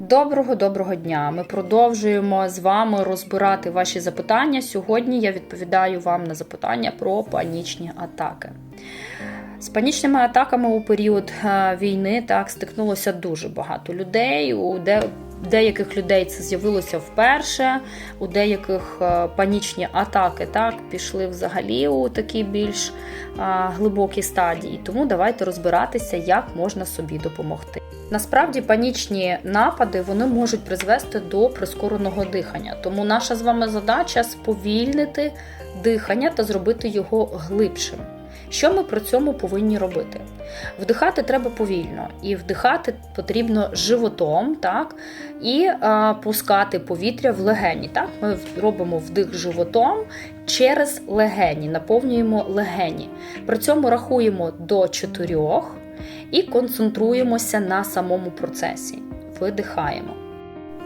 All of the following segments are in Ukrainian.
Доброго доброго дня! Ми продовжуємо з вами розбирати ваші запитання. Сьогодні я відповідаю вам на запитання про панічні атаки. З панічними атаками у період е, війни так стикнулося дуже багато людей. У деяких людей це з'явилося вперше, у деяких е, панічні атаки так пішли взагалі у такі більш е, глибокі стадії. Тому давайте розбиратися, як можна собі допомогти. Насправді панічні напади вони можуть призвести до прискореного дихання. Тому наша з вами задача сповільнити дихання та зробити його глибшим. Що ми при цьому повинні робити? Вдихати треба повільно, і вдихати потрібно животом, так, і е, пускати повітря в легені. Так? Ми робимо вдих животом через легені, наповнюємо легені. При цьому рахуємо до чотирьох і концентруємося на самому процесі. Видихаємо.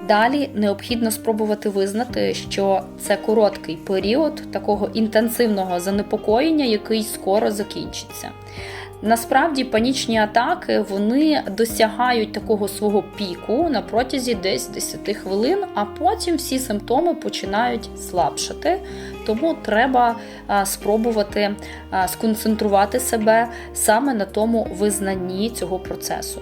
Далі необхідно спробувати визнати, що це короткий період такого інтенсивного занепокоєння, який скоро закінчиться. Насправді панічні атаки вони досягають такого свого піку на протязі десь 10 хвилин, а потім всі симптоми починають слабшати. Тому треба спробувати сконцентрувати себе саме на тому визнанні цього процесу.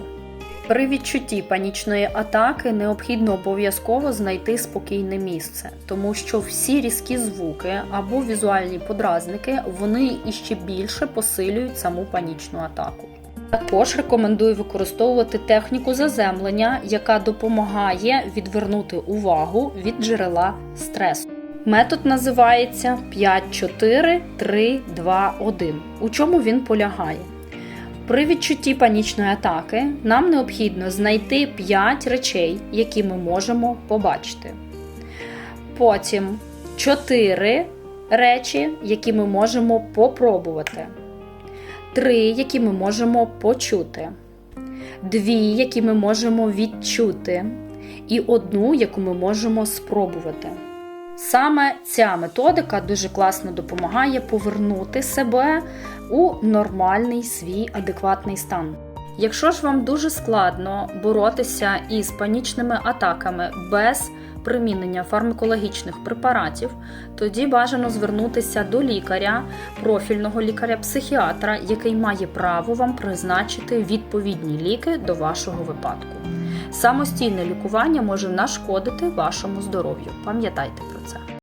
При відчутті панічної атаки необхідно обов'язково знайти спокійне місце, тому що всі різкі звуки або візуальні подразники вони іще більше посилюють саму панічну атаку. Також рекомендую використовувати техніку заземлення, яка допомагає відвернути увагу від джерела стресу. Метод називається 5-4-3-2-1. У чому він полягає? При відчутті панічної атаки нам необхідно знайти 5 речей, які ми можемо побачити. Потім 4 речі, які ми можемо попробувати. 3, які ми можемо почути. 2, які ми можемо відчути. І одну, яку ми можемо спробувати. Саме ця методика дуже класно допомагає повернути себе у нормальний свій адекватний стан. Якщо ж вам дуже складно боротися із панічними атаками без примінення фармакологічних препаратів, тоді бажано звернутися до лікаря, профільного лікаря-психіатра, який має право вам призначити відповідні ліки до вашого випадку. Самостійне лікування може нашкодити вашому здоров'ю. Пам'ятайте про це.